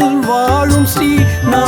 வாழும் ஸ்ரீ நான்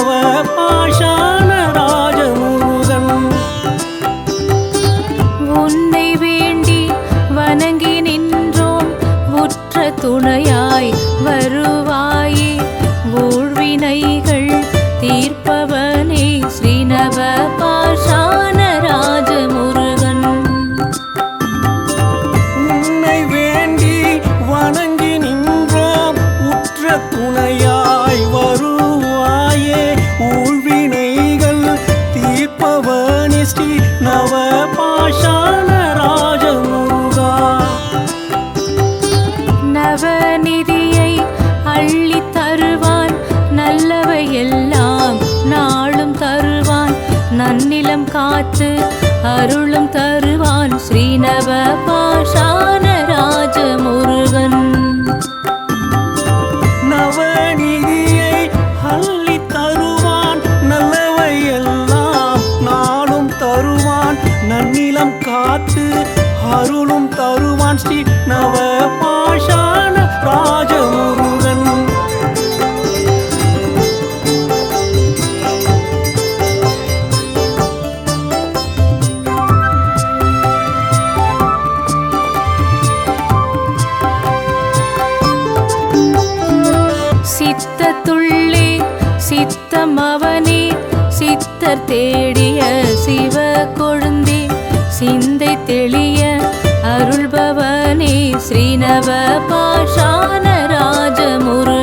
காற்று அருளும் தருவான் ஸ்ரீநவபா சித்தர் தேடிய சிவ கொழுந்தி சிந்தை தெளிய அருள்பவனே ஸ்ரீநவ பாஷான ராஜமுரு.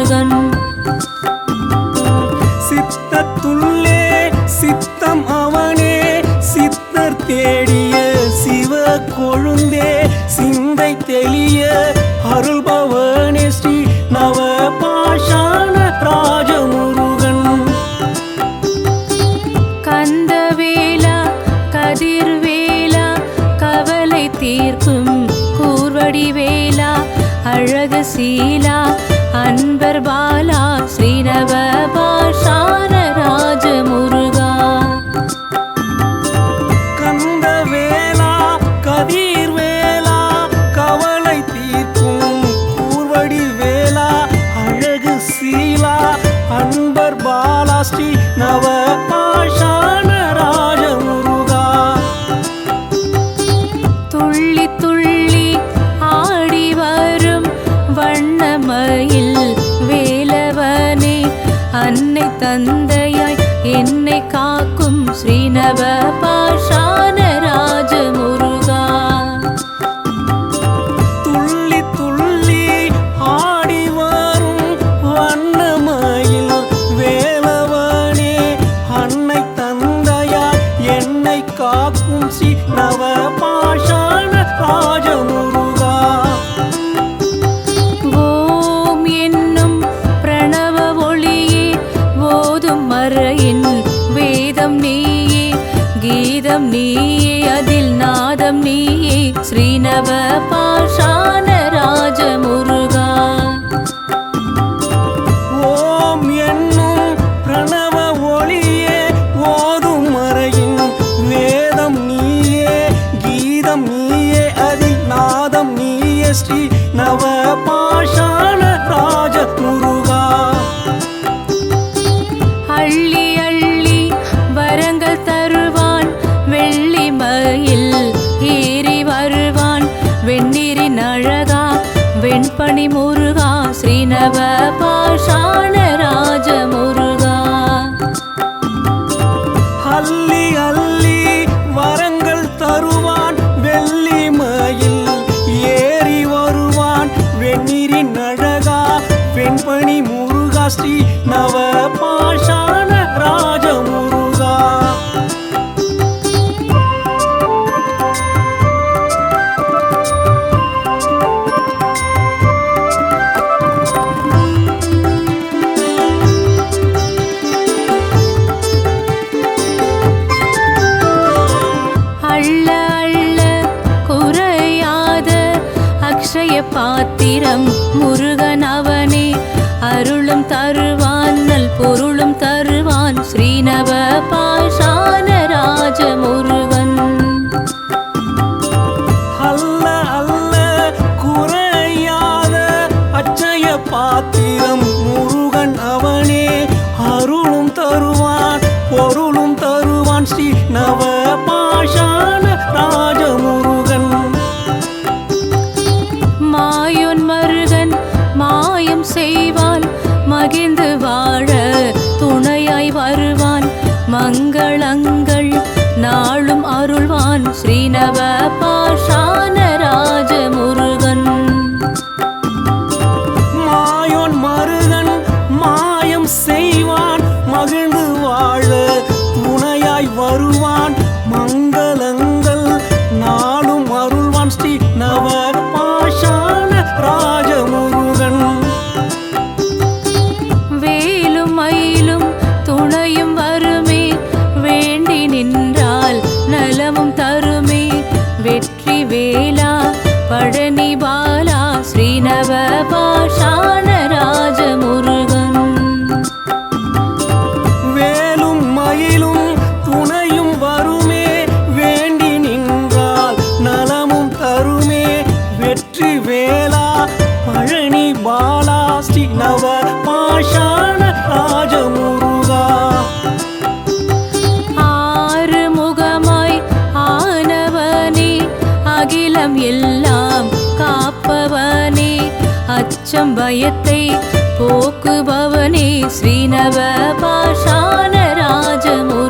காக்கும் சி நவமா பணி முருகா ஸ்ரீனவ பாஷான பழனி பாலாஸ்ரீ நவ பாஷாண ராஜமுருகா. ஆறு முகமாய் ஆனவனே அகிலம் எல்லாம் காப்பவனே அச்சம் பயத்தை போக்குபவனே ஸ்ரீநவ பாஷாண ராஜமுருகா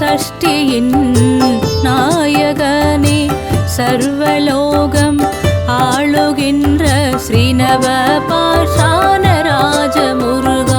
சஷ்டியின் நாயகனே சர்வலோகம் ஆளுகின்ற ஸ்ரீநவ பாஷான ராஜமுருக.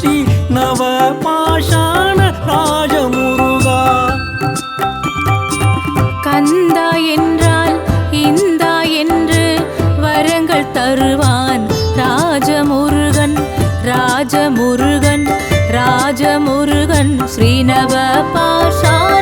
ஸ்ரீ நவ பாஷான ராஜமுருகா. கந்தா என்றால் இந்தா என்று வரங்கள் தருவான் ராஜமுருகன் ராஜமுருகன் ராஜமுருகன் ஸ்ரீநவ பாஷான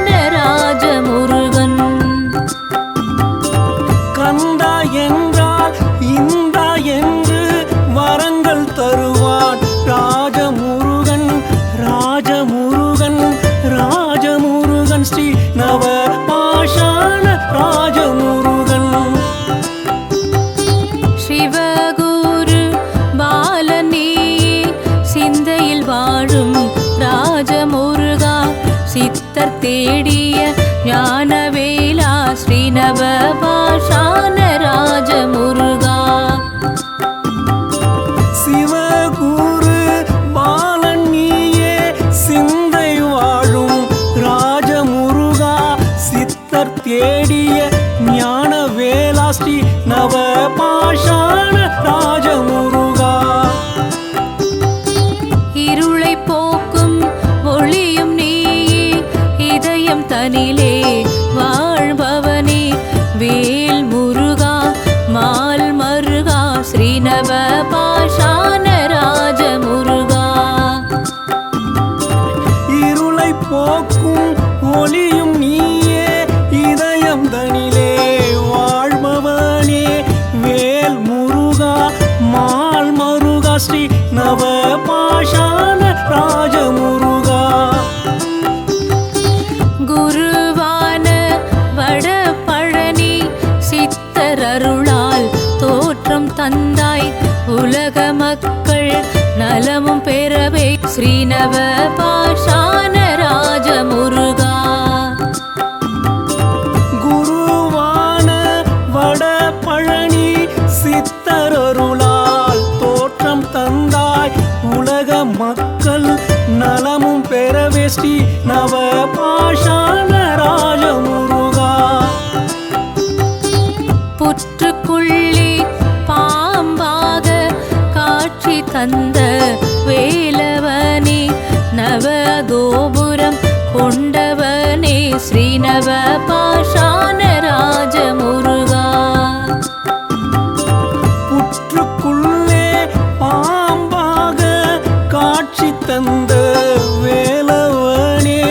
வாழ்பவனிலே வாழ்பவனே வே श्रीनव श्रीनव पाषाणराजमुरुगा புற்றுக்குள்ளே பாம்பாக காட்சி தந்த வேலவனே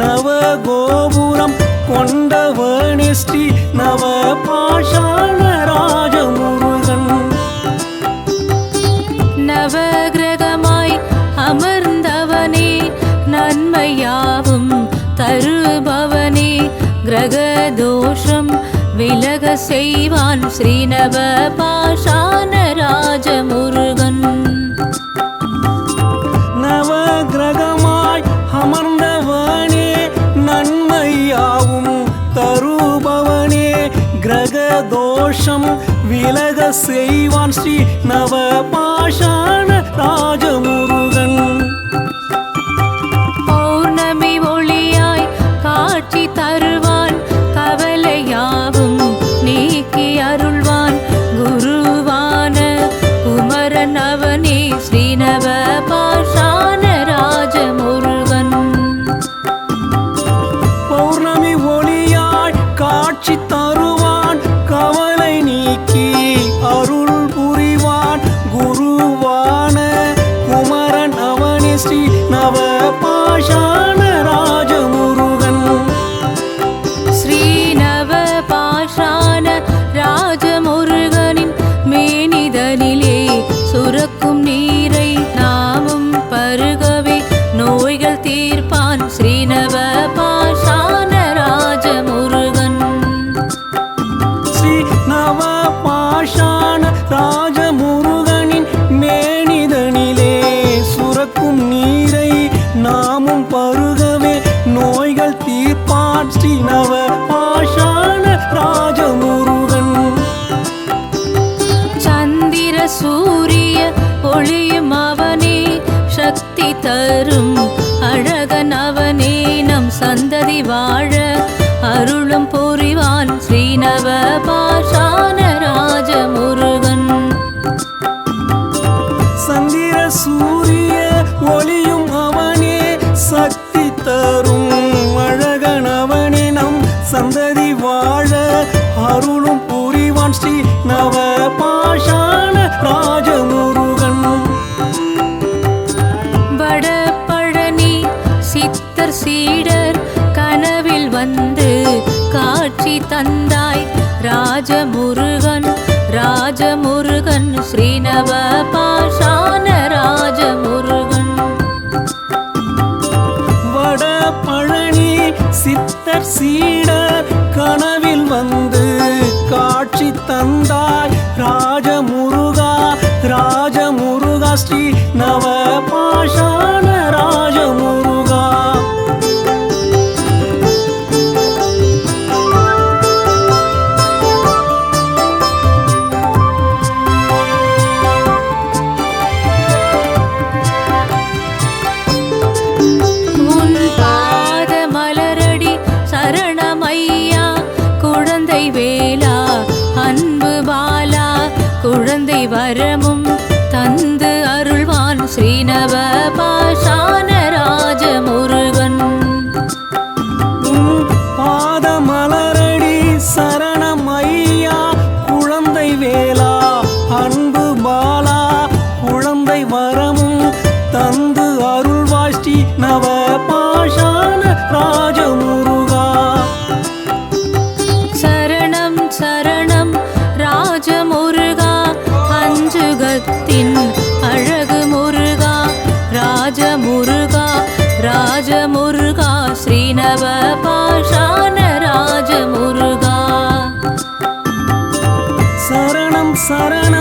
நவகோபுரம் கொண்டவனே ஸ்ரீ நவ பாஷாண உலக தோஷம் விலக செய்வான் ஸ்ரீநவ பாஷான ராஜமுருகன். நவ கிரகமாய் அமர்ந்தவனே நன்மையாவும் தருபவனே கிரக தோஷம் விலக செய்வான் ஸ்ரீ நவ பாஷான ராஜமுருகன். ராஜ முருகனின் மேனிதனிலே சுரக்கும் நீரை நாமும் பருகவே. நோய்கள் தீர்ப்பாற்றினவர் பாஷான ராஜ முருகன் சந்திர சூரிய ஒளியும் அவனே சக்தி தரும் அழகன் அவனே. நம் சந்ததி வாழ அருளும் புரிவான் ஸ்ரீநவ பாஷான y barremos. சரணம் சரணம்.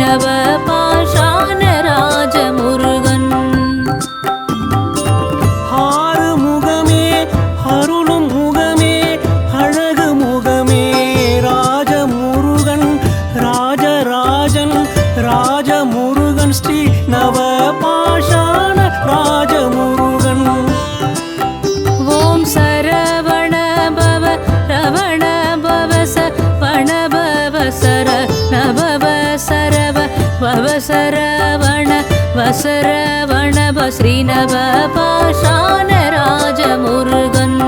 நவ சர வணப ஸ்ரீநவ பாஷான ராஜமுருகன்.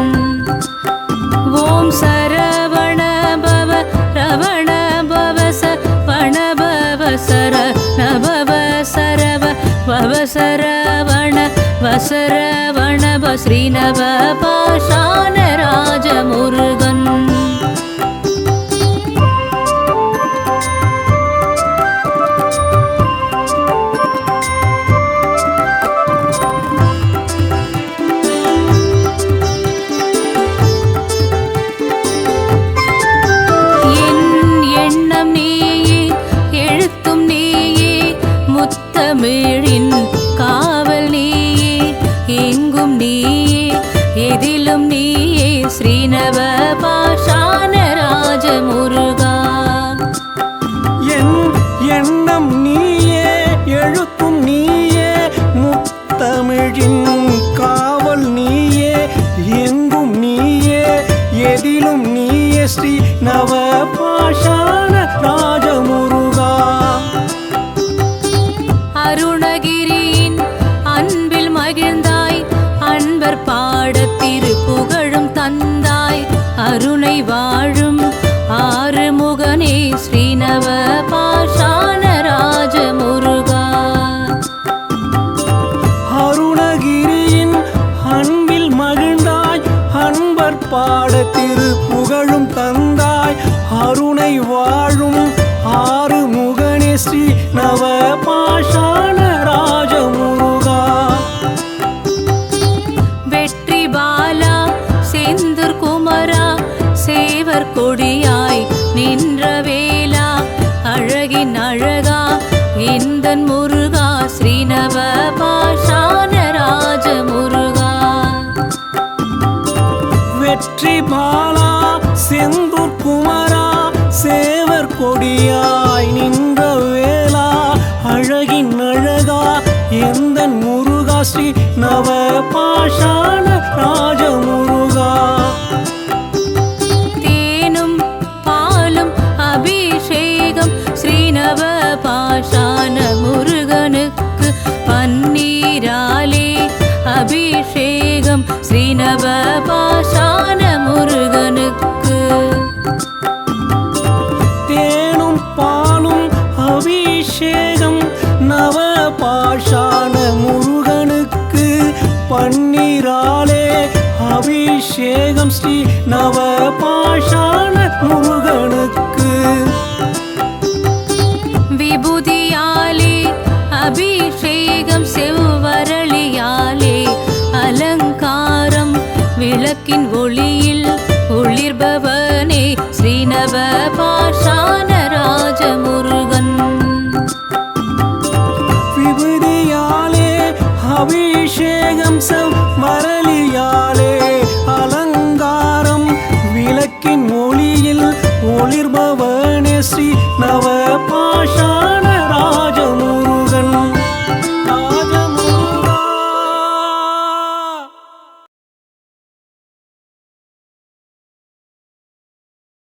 ஓம் சரவண பவ ரவண பவ ச பணபவ சர நபவ சரவ பவ சரவண வசர வணப ஸ்ரீநவ பாஷான ராஜமுருகன். கருணை வாழும் பாலா செந்தூர் குமரா சேவர் கொடியாய் நின்ற வேளா அழகின் அழகா எந்த முருகா ஸ்ரீ நவ பாஷா அபிஷேகம் ஸ்ரீ நவ பாஷாண